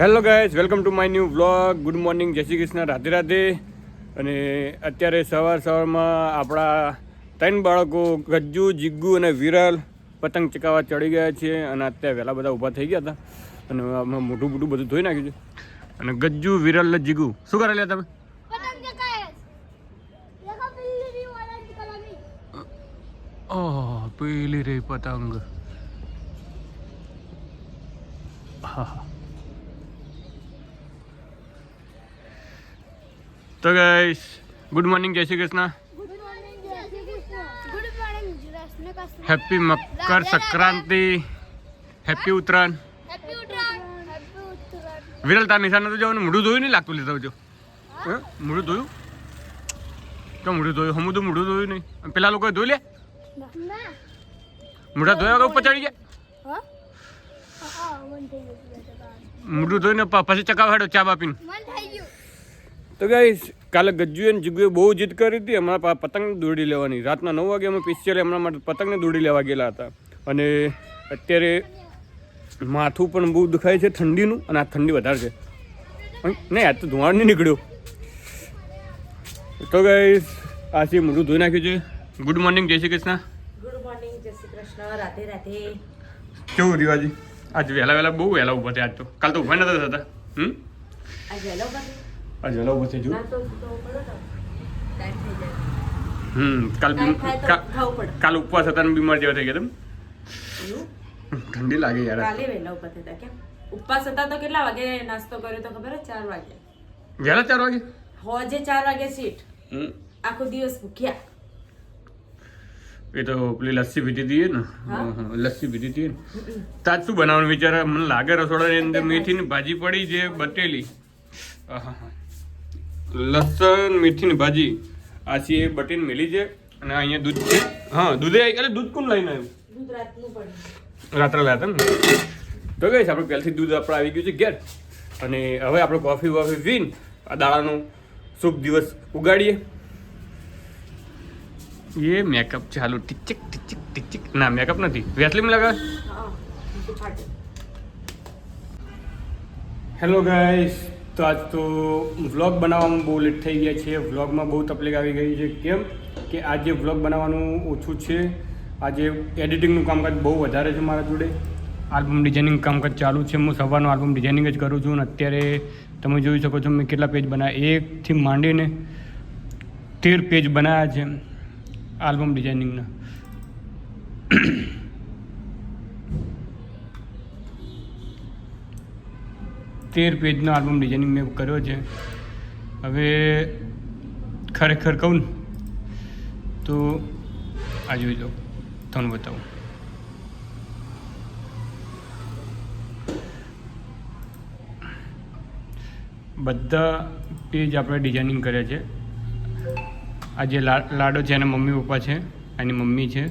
Hello guys welcome to my new vlog good morning જય શ્રી કૃષ્ણ રાધે રાધે. અને અત્યારે સવાર સવારમાં આપણા ત્રણ બાળકો ગજ્જુ જીગ્ગુ અને વિરલ પતંગ ચકાવવા ચડી ગયા છે અને અત્યારે વહેલા બધા ઊભા થઈ ગયા હતા. અને આમાં મોટું મોટું બધું ધોઈ નાખ્યું છે. અને ગજ્જુ વિરલ ને જીગુ શું કરે લ્યા તમે? ઓહ પેલી રે પતંગ. હા હા. તો ગાઈસ ગુડ મોર્નિંગ જય શ્રી કૃષ્ણ. હેપી મકર સંક્રાંતિ. હેપી ઉત્તરાયણ. વિરલ તાર નિશાન તો જવાનું? મોઢું ધોયું નહીં લાગતું લીધું જો હે? મોઢું ધોયું? તો મોઢું ધોયું? હમું તો મોઢું ધોયું નહીં. પેલા લોકોએ ધોઈ લે? ના. ધોયા ઉપર ચડી ગયા? મોઢું ધોઈને પછી ચકાવ હેડો ચા બાપીને. તો ગાઈસ કાલે ગજ્જુ અને જીગુએ બહુ જીદ કરી હતી. અમારા પા પતંગ દોડી લેવાની. રાતના નવ વાગે અમે સ્પેશિયલ એમના માટે પતંગને દોડી લેવા ગયેલા હતા. અને અત્યારે માથું પણ બહુ દુખાય છે ઠંડીનું અને આ ઠંડી વધારે છે. નહીં આજ તો ધુવાણ નહીં નીકળ્યું. તો ગાઈસ આજે મોઢું ધોઈ નાખ્યું છે. ગુડ મોર્નિંગ જય શ્રી કૃષ્ણ. ગુડ મોર્નિંગ જય શ્રી કૃષ્ણ. રાધે રાધે. કેવું રિવાજી? આજ વહેલા વહેલા બહુ વહેલા ઊભા થયા આજ તો. કાલ તો ઊભા નતા થતા. હમ? આ આજ વહેલા ઊભા પડો ને. ટાઈમ થઈ જાય. હમ કાલ કાલ ઉપવાસ હતા ને બીમાર જેવા થઈ ગયા તમે? ઠંડી લાગે યાર. કાલે વહેલા ઊભા થતા કેમ? ઉપવાસ હતા તો કેટલા વાગે નાસ્તો કર્યો તો ખબર ચાર વાગે. વહેલા ચાર વાગે? હોજે ચાર વાગે સીટ હમ. આખો દિવસ ભૂખ્યા. એ તો પેલી લસ્સી પીધી હતી ને. હા? હં, હં, લસ્સી પીધી હતી ને. તાજ શું બનાવવાનું વિચાર? મને લાગે રસોડાની અંદર મેથીની ભાજી. પડી જે બટેલી. આહાહા. લસણ મેથીની ભાજી. આ છે એ બટેન મેલી છે અને અહીંયા દૂધ છે. હા દૂધે એટલે દૂધ કોણ લઈને આવ્યું? રાત્રે લાયા હતા ને? તો ગઈશ આપણે પહેલથી દૂધ આપણે આવી ગયું છે ઘેર. અને હવે આપણે કોફી વોફી પીને આ દાડાનો શુભ દિવસ ઉગાડીએ. એ મેકઅપ ચાલુ. ટીચક ટીચક ટીચક. ના મેકઅપ નથી. વેસલીમ લગાવે. હેલો ગાઈસ તો આજ તો વ્લોગ બનાવવામાં બહુ લેટ થઈ ગયા છે. વ્લોગમાં બહુ તકલીફ આવી ગઈ છે. કેમ કે આજે વ્લોગ બનાવવાનું ઓછું છે આજે એડિટિંગનું કામકાજ બહુ વધારે છે મારા જોડે. આલ્બમ ડિઝાઇનિંગ કામકાજ ચાલુ છે. હું સવારનું આલ્બમ ડિઝાઇનિંગ જ કરું છું અને અત્યારે તમે જોઈ શકો છો મેં કેટલા પેજ બનાવ્યા એકથી માંડીને તેર પેજ બનાવ્યા છે આલ્બમ ડિઝાઇનિંગના. તેર પેજનો આલ્બમ ડિઝાઇનિંગ મેં કર્યો છે. હવે ખરેખર કહું ને, તો આ જોઈ લો, તમને બતાવું. બધા પેજ આપણે ડિઝાઇનિંગ કર્યા છે. આ જે લાડો છે, એના મમ્મી પપ્પા છે, એની મમ્મી છે.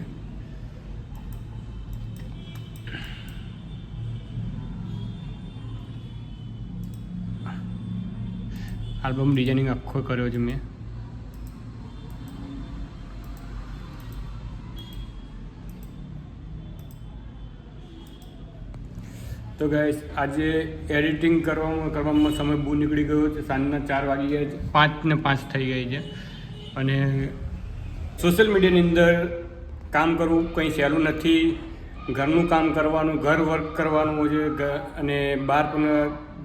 આલ્બમ ડિઝાઇનિંગ આખો કર્યો છે મેં. તો ગાઈસ આજે એડિટિંગ કરવામાં કરવામાં સમય બહુ નીકળી ગયો છે. સાંજના ચાર વાગી ગયા છે. પાંચ ને પાંચ થઈ ગઈ છે. અને સોશિયલ મીડિયાની અંદર કામ કરવું કંઈ સહેલું નથી. ઘરનું કામ કરવાનું, ઘર વર્ક કરવાનું હોય છે. અને બહાર પણ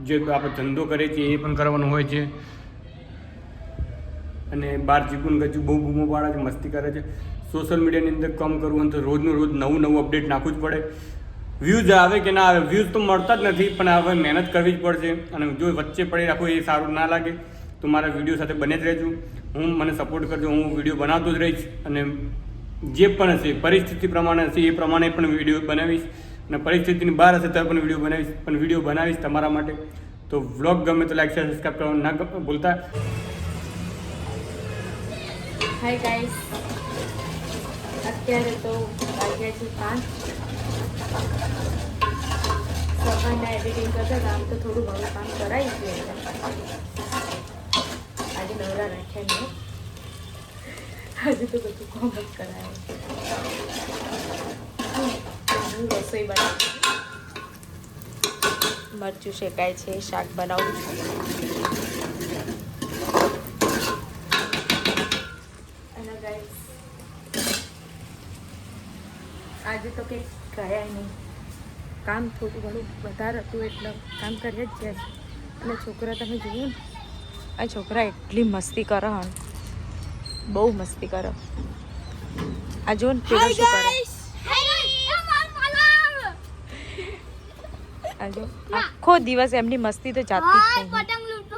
જે આપણે ધંધો કરીએ છીએ એ પણ કરવાનું હોય છે. અને બહાર જીગુન ગજુ બહુ બૂમો પાડે છે મસ્તી કરે છે. સોશિયલ મીડિયાની અંદર કામ કરવું હોય તો રોજનું રોજ નવું નવું અપડેટ નાખવું જ પડે. વ્યૂઝ આવે કે ના આવે વ્યૂઝ તો મળતા જ નથી, પણ હવે મહેનત કરવી જ પડશે. અને જો વચ્ચે પડી રાખો એ સારું ના લાગે, તો મારા વીડિયો સાથે બને જ રહેજો. હું, મને સપોર્ટ કરજો, હું વીડિયો બનાવતો જ રહીશ. અને જે પણ હશે, પરિસ્થિતિ પ્રમાણે હશે, એ પ્રમાણે પણ વીડિયો બનાવીશ. અને પરિસ્થિતિની બહાર હશે તો પણ વીડિયો બનાવીશ, પણ વીડિયો બનાવીશ તમારા માટે. તો વ્લોગ ગમે તો લાઈક શેર સબસ્ક્રાઈબ કરવાનું ના ભૂલતા. હાય ગાઈસ અત્યારે તો વાગ્યા છે પાંચ. સવારના એડિટિંગ કરતા આમ તો થોડું ઘણું કામ કરાવી ગયું આજે નવરા રાખ્યા નહીં આજે તો બધું કોમ જ કરાય. હું રસોઈ બનાવી. મરચું શેકાય છે શાક બનાવું છું. આજે તો કંઈક ગયા નહીં. કામ થોડું ઘણું વધારે હતું એટલે કામ કરીએ જ છે અને છોકરા તમે જુઓ ને આ છોકરા એટલી મસ્તી કરે બહુ મસ્તી કરે. આ જો ને પેલો શું કરે? આ જો આખો દિવસ એમની મસ્તી તો જાતી જ નહીં પતંગ લૂંટો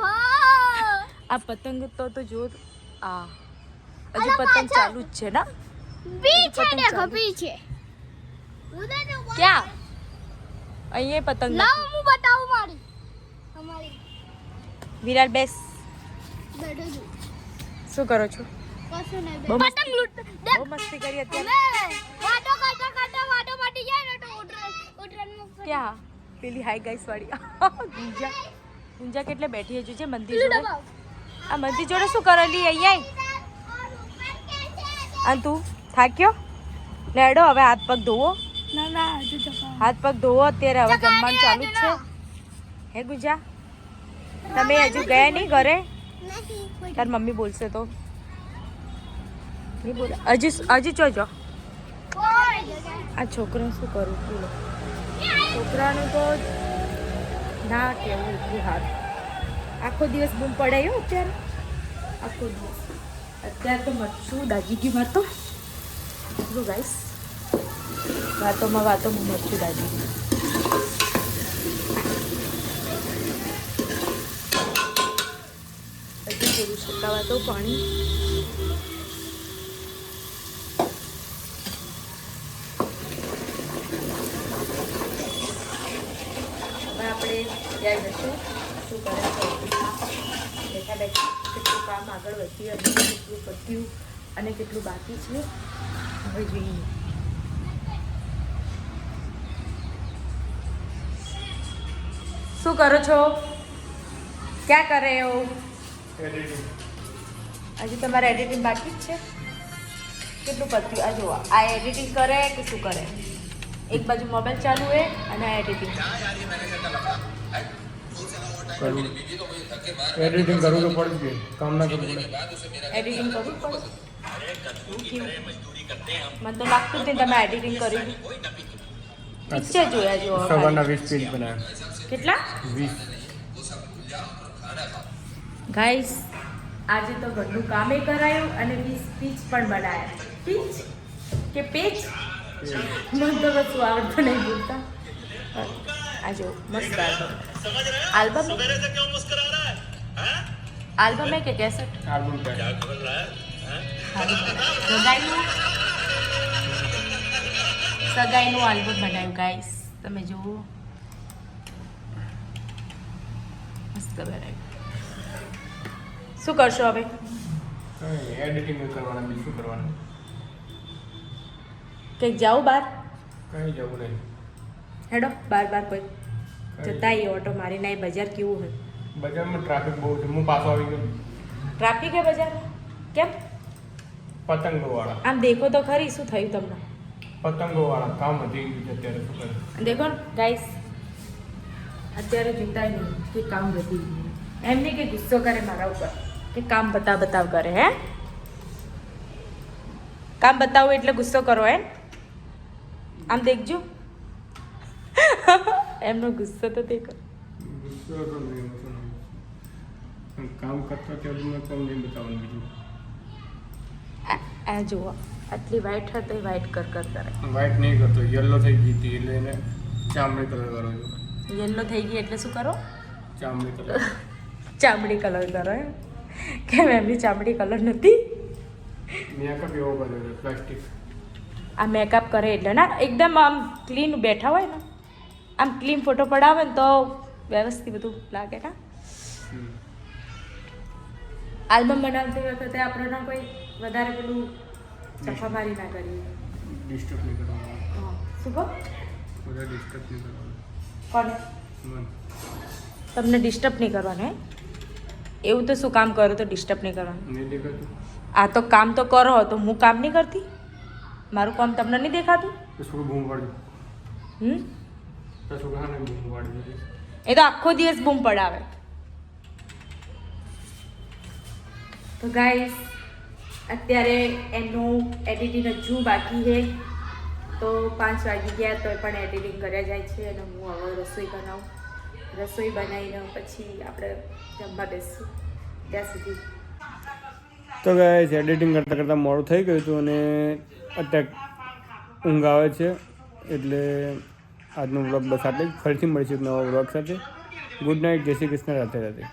આ પતંગ તો તો જો આ હજુ પતંગ ચાલુ જ છે ને? બી છે દેખો બી છે. ક્યાં? અહીંયા પતંગ લાવ હું બતાવું મારી. અમારી. વિરાટ બેસ. બેઠો છું. શું કરો છો? મસ્તી- પતંગ લૂંટ બહુ મસ્તી કરી અત્યારે. જાય ને તો ક્યાં? પેલી હાઈ ગાઈસ વાળી. ગુંજા. ગુંજા કેટલે બેઠી હજુ છે મંદિર જોડે? આ મંદિર જોડે શું કરેલી અહીંયા? અને તું થાક્યો? લેડો હવે હાથ પગ ધોવો. હાથ પગ ધોવો અત્યારે હવે જમવાનું ચાલુ જ છે. હે ગુંજા? તમે હજુ ગયા નહીં ઘરે? તાર મમ્મી બોલશે તો. નહીં બોલે. હજી હજી જોજો આ છોકરો શું કરું? બોલો. છોકરાનું તો ના કેવું એટલું હાથ આખો દિવસ બૂમ પડાયો અત્યારે. આખો દિવસ. અત્યારે તો મરચું દાજી ગયું વાતો? જો ગાઈસ વાતોમાં વાતોમાં મરચું દાજી ગયું હજી થોડું શેકાવા તો પાણી. હવે આપણે ત્યાં જશું. શું કરે બેઠા બેઠા કેટલું કામ આગળ વધ્યું અને કેટલું પત્યું અને કેટલું બાકી છે? હવે જોઈએ. શું કરો છો? ક્યાં કરે હો? હજી તમારે એડિટિંગ બાકી જ છે. કેટલું પત્યું? આ જુઓ આ એડિટિંગ કરે કે શું કરે? એક બાજુ મોબાઈલ ચાલુ હોય અને આ એડિટિંગ કરવું એડિટિંગ કરવું તો પડે કામ ના કરવું એડિટિંગ કરવું પડે. મને તો લાગતું જ નહીં તમે એડિટિંગ કર્યું પિક્ચર જોયા જો સવારના વીસ પેજ બનાવ્યા. કેટલા? વીસ. ગાઈસ આજે તો ઘરનું કામે કરાયું અને વીસ પીચ પણ બનાવ્યા. પીચ કે પેજ મને તો કશું આવડતું નહીં બોલતા. આ જો મસ્ત આલ્બમ આલ્બમ આલ્બમ હે કે કેસેટ આલ્બમ પેડ સગાઈનું સગાઈનું આલ્બમ બનાવ્યું ગાઈસ તમે જુઓ। મસ્ત બનાવ્યું. શું કરશો હવે? એડિટિંગ કરવાના બીજું કરવાનું. કંઈક જાઓ બહાર? કઈ જવું નહીં. હેડો બાર બાર કોઈ. જતા આવીએ ઓટો મારીને આ બજાર કેવું હોય? બજારમાં ટ્રાફિક બહુ છે હું પાછો આવી ગયો. ટ્રાફિક હે બજારમાં? કેમ? પતંગો વાળા આમ દેખો તો ખરી શું થયું તમને? પતંગો વાળા કામ વધી ગયું છે અત્યારે શું કરે? દેખો ગાઈસ અત્યારે જોતા નહીં કે કામ વધી ગયું. એમ નહીં કે ગુસ્સો કરે મારા ઉપર કે કામ બતાવ બતાવ કરે હે? કામ બતાવો એટલે ગુસ્સો કરો એમ? આમ દેખજો. એમનો ગુસ્સો તો દેખો. ગુસ્સો તો નહીં કામ કરતા ત્યારે મેં કોણ નહીં બતાવવાનું બીજું. આ આ જુઓ આટલી વ્હાઈટ હતી વ્હાઈટ કર કર કરે. વ્હાઈટ નહીં કરતો યલો થઈ ગઈ હતી એટલે એને ચામડી કલર કરો છો. યલો થઈ ગઈ એટલે શું કરો? ચામડી કલર ચામડી કલર કરો એમ. કેમ એમની ચામડી કલર નથી? મેકઅપ એવો કર્યો પ્લાસ્ટિક આ મેકઅપ કરે એટલે ના એકદમ આમ ક્લીન બેઠા હોય ને. આમ ક્લીન ફોટો પડાવે ને તો વ્યવસ્થિત બધું લાગે ના આલ્બમ બનાવતી વખતે આપણે કોઈ વધારે પેલું ચફામારી ના કરીએ. ડિસ્ટર્બ નહીં કરવાનું. શું બધા ડિસ્ટર્બ નહીં કરવાનું. કોને? તમને ડિસ્ટર્બ નહીં કરવાનું હે? એવું તો શું કામ કરો તો ડિસ્ટર્બ નહીં કરવાનું? આ તો કામ તો કરો તો હું કામ નહીં કરતી? મારું કામ તમને નહીં દેખાતું? શું બૂમ પાડજો હમ? તો બૂમ એ તો આખો દિવસ બૂમ પડાવે. તો ગાઈસ અત્યારે એનું એડિટિંગ હજુ બાકી છે. તો પાંચ વાગી ગયા તો પણ એડિટિંગ કર્યા જાય છે અને હું હવે રસોઈ બનાવું. રસોઈ બનાવીને પછી આપણે જમવા બેસું ત્યાં સુધી. તો ગાઈસ એડિટિંગ કરતાં કરતાં મોડું થઈ ગયું હતું અને અત્યારે ઊંઘ આવે છે. એટલે આજનો વ્લોગ બસ આટલે જ. ફરીથી મળીશું નવા વ્લોગ સાથે. ગુડ નાઇટ જય શ્રી કૃષ્ણ. રાધે રાધે.